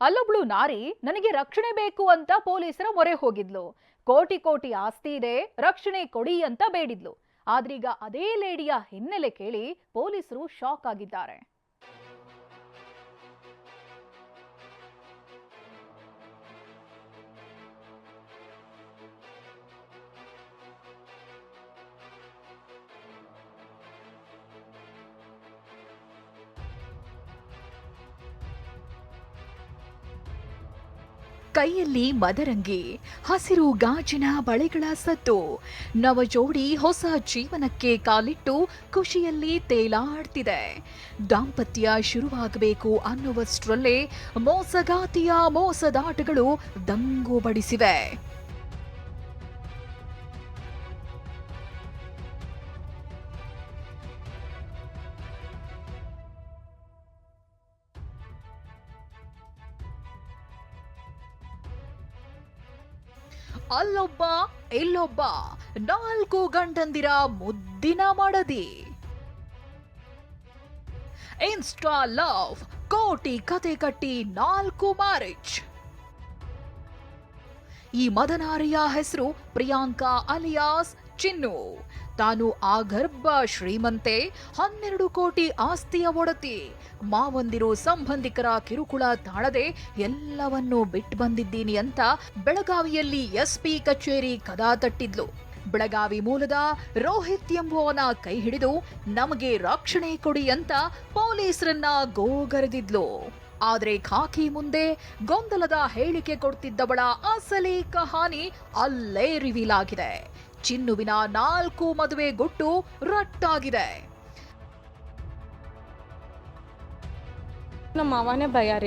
ಅಲ್ಲೊಬ್ಳು ನಾರಿ, ನನಗೆ ರಕ್ಷಣೆ ಬೇಕು ಅಂತ ಪೊಲೀಸರ ಮೊರೆ ಹೋಗಿದ್ಲು. ಕೋಟಿ ಕೋಟಿ ಆಸ್ತಿ ಇದೆ, ರಕ್ಷಣೆ ಕೊಡಿ ಅಂತ ಬೇಡಿದ್ಲು. ಆದ್ರೀಗ ಅದೇ ಲೇಡಿಯ ಹಿನ್ನೆಲೆ ಕೇಳಿ ಪೊಲೀಸರು ಶಾಕ್ ಆಗಿದ್ದಾರೆ. ಕೈಯಲ್ಲಿ ಮದರಂಗಿ, ಹಸಿರು ಗಾಜಿನ ಬಳೆಗಳ ಸದ್ದು ನವ ಜೋಡಿ ಹೊಸ ಜೀವನಕ್ಕೆ ಕಾಲಿಟ್ಟು ಖುಷಿಯಲ್ಲಿ ತೇಲಾಡ್ತಿದೆ. ದಾಂಪತ್ಯ ಶುರುವಾಗಬೇಕು ಅನ್ನುವಷ್ಟರಲ್ಲೇ ಮೋಸಗಾತಿಯ ಮೋಸದಾಟಗಳು ದಂಗು ಬಡಿಸಿವೆ ಅಲ್ಲೊಬ್ಬ, ಇಲ್ಲೊಬ್ಬ, ನಾಲ್ಕು ಗಂಟಂದಿರ ಮುದ್ದಿನ ಮಾಡದಿ. ಇನ್ಸ್ಟಾ ಲವ್ ಕೋಟಿ ಕತೆ ಕಟ್ಟಿ ನಾಲ್ಕು ಮ್ಯಾರೇಜ್ ಈ ಮದನಾರಿಯ ಹೆಸರು ಪ್ರಿಯಾಂಕಾ ಅಲಿಯಾಸ್ ಚಿನ್ನು. ತಾನು ಆ ಗರ್ಭ ಶ್ರೀಮಂತೆ, ಹನ್ನೆರಡು ಕೋಟಿ ಆಸ್ತಿಯ ಒಡತಿ. ಮಾವಂದಿರು ಸಂಬಂಧಿಕರ ಕಿರುಕುಳ ತಾಳದೆ ಎಲ್ಲವನ್ನೂ ಬಿಟ್ಟು ಬಂದಿದ್ದೀನಿ ಅಂತ ಬೆಳಗಾವಿಯಲ್ಲಿ ಎಸ್ಪಿ ಕಚೇರಿ ಕದಾ ತಟ್ಟಿದ್ಲು. ಬೆಳಗಾವಿ ಮೂಲದ ರೋಹಿತ್ ಎಂಬುವನ ಕೈ ಹಿಡಿದು ನಮಗೆ ರಕ್ಷಣೆ ಕೊಡಿ ಅಂತ ಪೊಲೀಸರನ್ನ ಗೋಗರೆದಿದ್ಲು ಆದ್ರೆ ಖಾಕಿ ಮುಂದೆ ಗೊಂದಲದ ಹೇಳಿಕೆ ಕೊಡ್ತಿದ್ದವಳ ಅಸಲಿ ಕಹಾನಿ ಅಲ್ಲೇ ರಿವೀಲ್ ಆಗಿದೆ ಚಿನ್ನುವಿನ ನಾಲ್ಕು ಮದುವೆ ಗುಟ್ಟು ರಟ್ಟಾಗಿದೆ. ನಮ್ಮ ಮಾವನೇ ಭಯ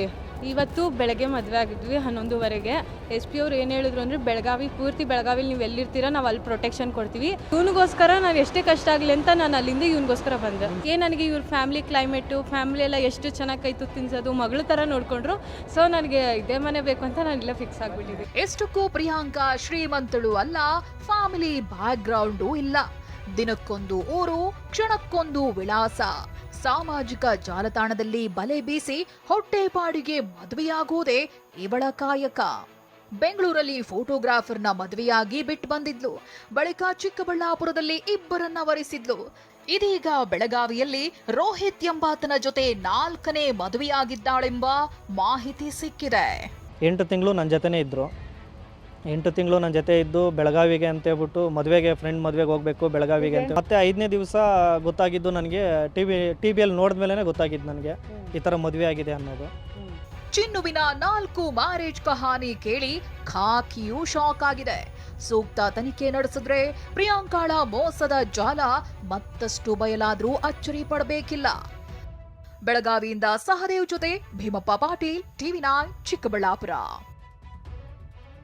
ಇವತ್ತು ಬೆಳಗ್ಗೆ ಮದುವೆ ಆಗಿದ್ವಿ, ಹನ್ನೊಂದುವರೆಗೆ. ಎಸ್ ಪಿ ಅವ್ರು ಏನು ಹೇಳಿದ್ರು ಅಂದರೆ, ಬೆಳಗಾವಿ, ಪೂರ್ತಿ ಬೆಳಗಾವಿಲಿ ನೀವು ಎಲ್ಲಿರ್ತೀರ, ನಾವು ಅಲ್ಲಿ ಪ್ರೊಟೆಕ್ಷನ್ ಕೊಡ್ತೀವಿ. ಇವನಿಗೋಸ್ಕರ ನಾವು ಎಷ್ಟೇ ಕಷ್ಟ ಆಗಲಿ ಅಂತ ನಾನು ಅಲ್ಲಿಂದ ಇವನಿಗೋಸ್ಕರ ಬಂದೆ. ಏನು ನನಗೆ ಇವ್ರ ಫ್ಯಾಮಿಲಿ ಕ್ಲೈಮೇಟು ಫ್ಯಾಮಿಲಿ ಎಲ್ಲ ಎಷ್ಟು ಚೆನ್ನಾಗಿ ಕೈ ತಿನ್ಸೋದು, ಮಗಳ ಥರ ನೋಡಿಕೊಂಡ್ರು. ಸೊ ನನಗೆ ಇದೇ ಮನೆ ಬೇಕು ಅಂತ ನಾನು ಇಲ್ಲ ಫಿಕ್ಸ್ ಆಗಿಬಿಟ್ಟಿದ್ದೆ ಎಷ್ಟಕ್ಕೂ ಪ್ರಿಯಾಂಕಾ ಶ್ರೀಮಂತಳು ಅಲ್ಲ ಫ್ಯಾಮಿಲಿ ಬ್ಯಾಕ್ ಗ್ರೌಂಡು ಇಲ್ಲ. ದಿನಕ್ಕೊಂದು ಊರು, ಕ್ಷಣಕ್ಕೊಂದು ವಿಳಾಸ. ಸಾಮಾಜಿಕ ಜಾಲತಾಣದಲ್ಲಿ ಬಲೆ ಬೀಸಿ ಹೊಟ್ಟೆಪಾಡಿಗೆ ಮದುವೆಯಾಗುವುದೇ ಇವಳ ಕಾಯಕ. ಬೆಂಗಳೂರಲ್ಲಿ ಫೋಟೋಗ್ರಾಫರ್ನ ಮದುವೆಯಾಗಿ ಬಿಟ್ಟು ಬಂದಿದ್ಲು. ಬಳಿಕ ಚಿಕ್ಕಬಳ್ಳಾಪುರದಲ್ಲಿ ಇಬ್ಬರನ್ನ ವರಿಸಿದ್ಲು. ಇದೀಗ ಬೆಳಗಾವಿಯಲ್ಲಿ ರೋಹಿತ್ ಎಂಬಾತನ ಜೊತೆ ನಾಲ್ಕನೇ ಮದುವೆಯಾಗಿದ್ದಾಳೆಂಬ ಮಾಹಿತಿ ಸಿಕ್ಕಿದೆ. ಎಂಟು ತಿಂಗಳು ನನ್ನ ಜೊತೆನೇ ಇದ್ದರು ಎಂಟು ತಿಂಗಳು ನನ್ನ ಜೊತೆ ಇದ್ದು ಬೆಳಗಾವಿಗೆ ಅಂತ ಹೇಳ್ಬಿಟ್ಟು ಮದುವೆಗೆ ಫ್ರೆಂಡ್ ಮದುವೆಗೆ ಹೋಗಬೇಕು ಬೆಳಗಾವಿಗೆ ಅಂತ. ಮತ್ತೆ ಐದನೇ ದಿವಸ ಗೊತ್ತಾಗಿದ್ದು ನನಗೆ ಟಿ ವಿ ಟಿ ನೋಡಿದ್ಮೇಲೆ ಗೊತ್ತಾಗಿದ್ದು ನನಗೆ ಈ ಥರ ಮದುವೆ ಆಗಿದೆ ಅನ್ನೋದು. ಚಿನ್ನುವಿನ ನಾಲ್ಕು ಮ್ಯಾರೇಜ್ ಕಹಾನಿ ಕೇಳಿ ಖಾಕಿಯೂ ಶಾಕ್ ಆಗಿದೆ. ಸೂಕ್ತ ತನಿಖೆ ನಡೆಸಿದ್ರೆ ಪ್ರಿಯಾಂಕಾಳ ಮೋಸದ ಜಾಲ ಮತ್ತಷ್ಟು ಬಯಲಾದ್ರೂ ಅಚ್ಚರಿ ಪಡಬೇಕಿಲ್ಲ. ಬೆಳಗಾವಿಯಿಂದ ಸಹದೇವ್ ಜೊತೆ ಭೀಮಪ್ಪ ಪಾಟೀಲ್ ಟಿವಿ ನೈನ್, ಚಿಕ್ಕಬಳ್ಳಾಪುರ.